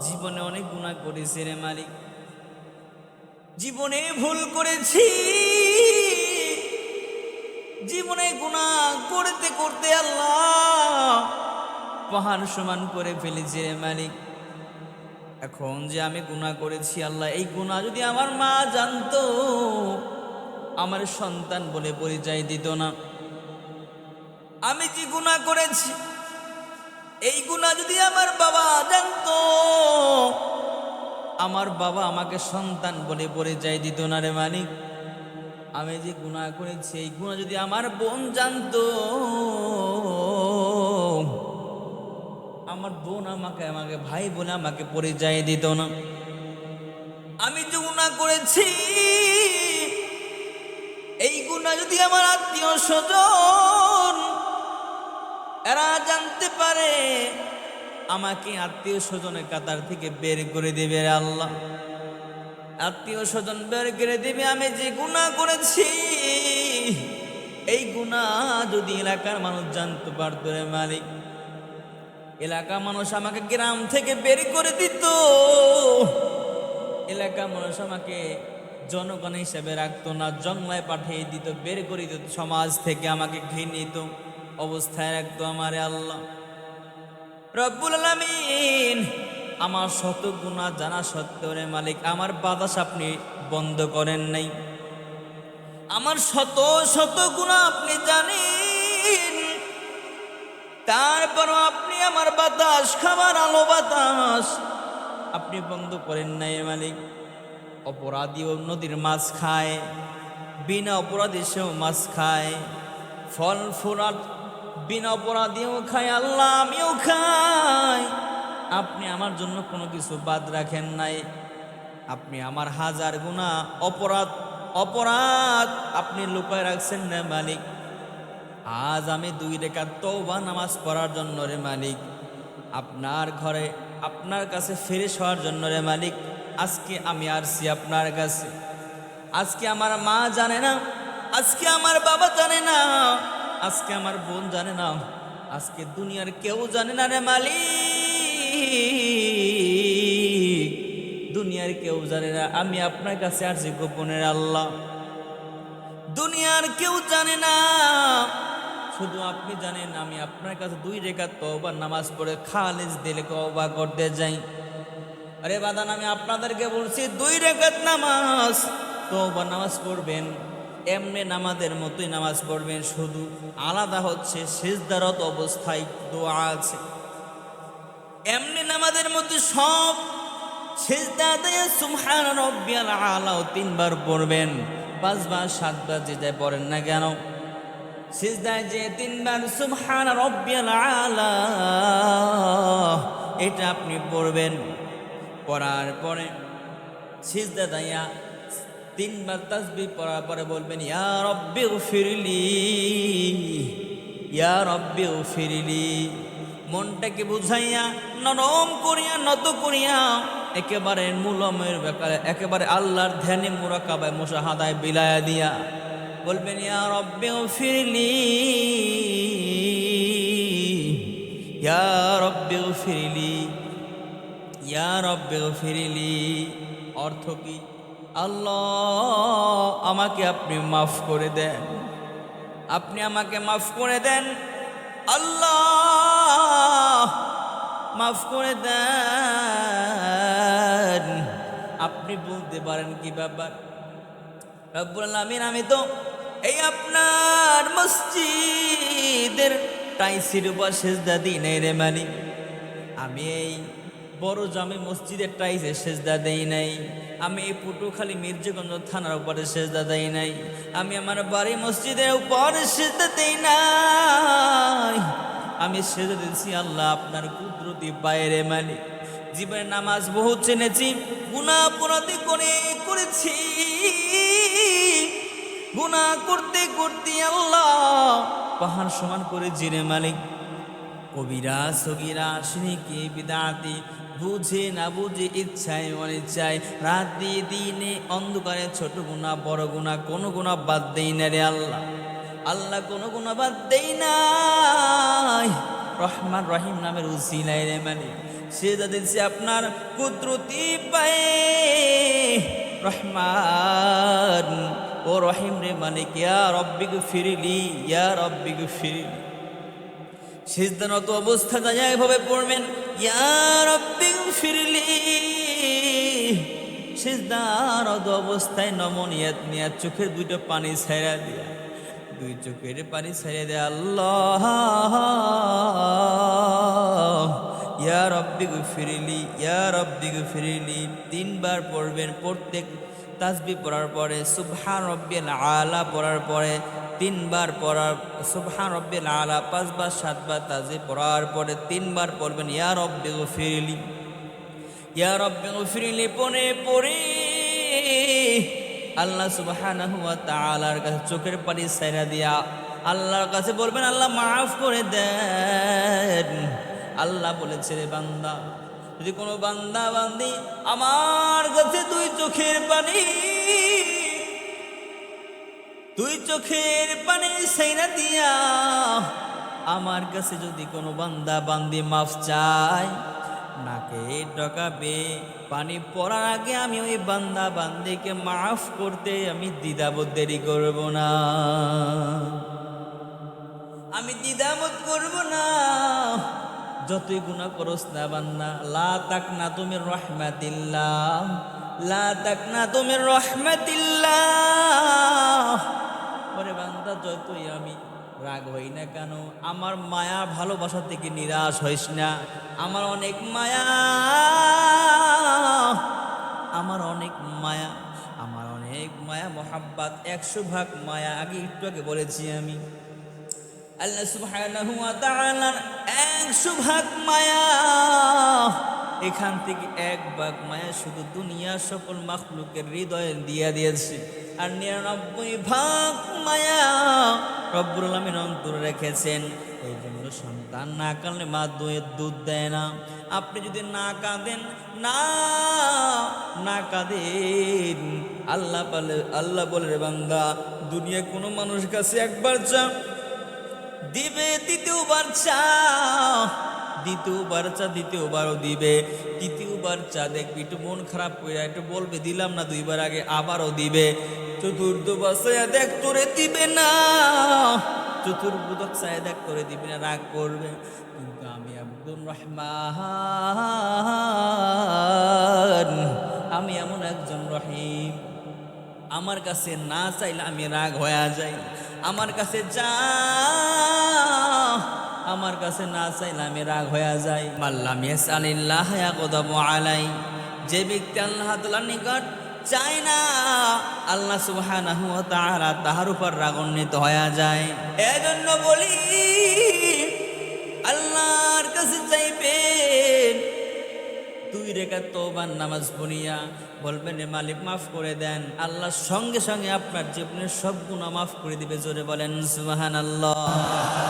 জীবনে অনেক গুণা করেছি রে মালিক। জীবনে ভুল করেছি। জীবনে গুণা করতে করতে আল্লাহ পাহাড় সমান করে ফেলেছি রে মালিক। এখন যে আমি গুণা করেছি আল্লাহ, এই গুণা যদি আমার মা জানতো, আমার সন্তান বলে পরিচয় দিত না। আমি যে গুণা করেছি? এই গুণা যদি আমার বাবা জানতো, আমার বাবা আমাকে সন্তান বলে পরিচয় দিত না রে মালিক। আমি যে গুণা করেছি, এই গুণা যদি আমার বোন জানতো, আমার বোন আমাকে আমাকে ভাই বলে আমাকে পরিচয় দিত না। আমি যে গুণা করেছি, এই গুণা যদি আমার আত্মীয় স্বজন এরা জানতে পারে, আমাকে আত্মীয় স্বজনের কাতার থেকে বের করে দেবে আল্লাহ। আত্মীয় স্বজন বের করে দেবে, আমি যে গুণা করেছি, এই গুণা যদি এলাকার মানুষ জানতে পারতো রে মালিক। এলাকা মানুষ আমাকে গ্রাম থেকে বের করে দিত। এলাকা মানুষ আমাকে জনগণ হিসেবে রাখতো না জন্মায় পাঠিয়ে দিত, বের করে দিত, সমাজ থেকে আমাকে ঘৃণিত। অবস্থায় রাখতো আমারে আল্লাহ। রব্বুল আলামিন আমার শত গুণা জানা সত্ত্বেও রে মালিক, আমার বাতাস আপনি বন্ধ করেন নাই। আমার শত শত গুণা আপনি জানেন। তারপরও আপনি আমার বাতাস খাবার আলো, বাতাস আপনি বন্ধ করেন নাই মালিক। অপরাধীও নদীর মাছ খায়, বিনা অপরাধী সেও মাছ খায়। ফল ফুরাট বিনা অপরাধীও খায়, আল্লাহ আমিও খাই। আপনি আমার জন্য কোনো কিছু বাদ রাখেন নাই। আপনি আমার হাজার গুণা অপরাধ অপরাধ আপনি লুকায় রাখছেন না মালিক। আজ আমি দুই রেখা তৌবা নামাজ পড়ার জন্য রে মালিক। আপনার ঘরে আপনার কাছে ফিরে হওয়ার জন্য রে মালিক। আজকে আমি আসছি আপনার কাছে। আজকে আমার মা জানে না, আজকে আমার বাবা জানে না। আজকে আমার বোন জানে না, আজকে দুনিয়ার কেউ জানে না রে মালিক। দুনিয়ার কেউ জানে না, আমি আপনার কাছে আসছি গোপনের আল্লাহ। দুনিয়ার কেউ জানে না, শুধু আপনি জানেন, আমি আপনার কাছে দুই রেখা তওবা নামাজ পড়ে খালিজ দিলে তওবা করতে যাই। আরে বাদান, আমি আপনাদেরকে বলছি, দুই রেখাত নামাজ, তওবা নামাজ পড়বেন। এমনি নামাজের মতোই নামাজ পড়বেন, শুধু আলাদা হচ্ছে শেষদারত অবস্থায় দোয়া আছে। এমনি নামাজের মধ্যে সব আলাও তিনবার পড়বেন, পাঁচবার, সাতবার যে যায় পড়েন না কেন। সিজদায় যে তিনবার সুবহান রব্বিয়াল আলা, এটা আপনি পড়বেন। পড়ার পরে সিজদা দাইয়া তিনবার তাসবি পড়ার পরে বলবেন, ইয়া রব্বি ফিরলি ইয়া রব্বি ফিরলি মনটাকে বুঝাইয়া, নরম করিয়া, নত করিয়া, একেবারে মূলমের ব্যাপারে, একেবারে আল্লাহর ধ্যানে মুরাকাবায়, মুশাহাদায় বিলায়া দিয়া বলবেন, ইয়া রব্বে ফিরলি ইয়া রব্বে ফিরলি ইয়া রব্বে ফিরলি অর্থ কি? আল্লাহ, আমাকে আপনি মাফ করে দেন। আপনি আমাকে মাফ করে দেন। আল্লাহ, মাফ করে দেন। আপনি বলতে পারেন কি ব্যাপার? রব্বুল আলামিন, আমি তো এই আপনার মসজিদের টাইসির উপর সেজদা দিই নাই রে মানি আমি এই বড় জামে মসজিদের টাইসে সেজদা দেই নাই। আমি এই পটুখালী মির্জাগঞ্জ থানার উপরে সেজদা দেই নাই। আমি আমার বাড়ি মসজিদের উপর সেজদা দেই নাই। আমি সেজদা দিয়েছি, আল্লাহ আপনার কুদরতি বাইরে মানি জীবনে নামাজ বহু চেনেছি গুণা অপরাধী করে করেছি। গুণা করতে করতে আল্লাহ পাহাড় সমান করে জিরে মালিক। কবিরা সগিরা শ্রীকে বিদাতি বুঝে না বুঝে ইচ্ছায় অনিচ্ছায়। রাতে দিনে অন্ধকারে ছোট গুণা বড় গুণা কোনো গুণা বাদ দেই না রে আল্লাহ। আল্লাহ কোনো গুণা বাদ দেই নাই। রহমান রহিম নামের উসিলাই রে মানে। সে যাদের সে আপনার কুদরতি পায়ে, রহমান ও রহিম রে মালিক ইয়া রব্বিক ফিরিলি ইয়া রব্বিক ফিরিলি সিজদানত অবস্থা যায় এভাবে পড়বেন। ফিরলি সিজদানত অবস্থায় নমনিয়াত নিয়া চোখের দুইটা পানি ছেড়া দিয়া। দুই চোখের পানি ছেড়ে দেয়া আল্লাহ। ইয়া রব্বিক ফিরিলি ইয়া রব্বিক ফিরিলি তিনবার পড়বেন, প্রত্যেক তাসবি পড়ার পরে, সুবহান রব্বিল আলা পড়ার পরে তিনবার পড়ার, সুবহান রব্বিল আলা, পাঁচবার, সাতবার তাজি পড়ার পরে তিনবার পড়বেন, ইয়া রব্বি ফিরিলি ইয়া রব্বি ফিরিলি পরে পরে আল্লাহ সুবহানাহু ওয়া তাআলার কাছে চোখের পানি সাইরা দিয়া আল্লাহর কাছে বলবেন, আল্লাহ মাফ করে দেন। আল্লাহ বলেছে, রে বান্দা, যদি কোনো বান্দা বান্দি আমার কাছে দুই চোখের পানি তুই চোখের পানি সাইরা দিয়া আমার কাছে যদি কোনো বান্দা বান্দি মাফ চায়, নাকে ডকাবে পানি পড়ার আগে আমি ওই বান্দা বান্দিকে মাফ করতে আমি দ্বিধাবোধ দেরি করব না। আমি দ্বিধাবোধ করব না। যতই গুণা করস না বান্দা, লা তাক না তুমি রহমাতিল্লাহ, লা তাক না তুমি রহমাতিল্লাহ। রাগ হই না কেন? আমার মায়া ভালোবাসা থেকে নিরাশ হইস না। আমার অনেক মায়া, আমার অনেক মায়া, আমার অনেক মায়া, মোহাব্বাত, একশো ভাগ মায়া। আগে একটু আগে বলেছি আমি। আল্লাহ সুবহানাহু ওয়া তাআলার একশো ভাগ মায়া, এখান থেকে এক ভাগ মায়া শুধু দুনিয়ার সকল মাখলুকের হৃদয়ে দিয়া দিয়েছে। আর নিরানব্বই ভাগ মায়া রব্বুল আলামিন অন্তরে রেখেছেন। এই জন্য সন্তান না কাঁদলে মা দুয়ের দুধ দেয় না। আপনি যদি না কাঁদেন, না না কাঁদেন। আল্লাহ বলে আল্লাহ বলে বান্দা দুনিয়া কোনো মানুষ কাছে একবার চা দিবে, দ্বিতীয়বার চা। দ্বিতীয়বার চা, দ্বিতীয়বারও দিবে। তৃতীয়বার চা দেখবি, একটু মন খারাপ করে একটু বলবে, দিলাম না দুইবার আগে, আবারও দিবে। চতুর্থ বাসায় দেখ তোরে দিবে না। চতুর্বোধক চায় দেখ করে দিবে না, রাগ করবে। কিন্তু আমি আব্দুর রহমান, আমি এমন একজন রহিম। আমার কাছে না চাইলে আমি রাগ হয়ে যাই। আমার কাছে যা, আমার কাছে না চাইলে আমি রাগ হয়ে যাই। মাল্লাম ইয়াসালিল্লাহ ইয়াকদামু আলাই। যে ব্যক্তি আল্লাহ নিকট চায় না। আল্লাহ সুবহানাহু ওয়া তাআলা তাহার উপর রাগান্বিত হয়ে যায়। এজন্য বলি, আল্লাহর কাছে চাইবেন। দুই রেখা তোবার নামাজ পড়িয়া বলবেন মালিক, মাফ করে দেন। আল্লাহ সঙ্গে সঙ্গে আপনার জীবনের সব গুণা মাফ করে দিবে। জোরে বলেন সুবাহান আল্লাহ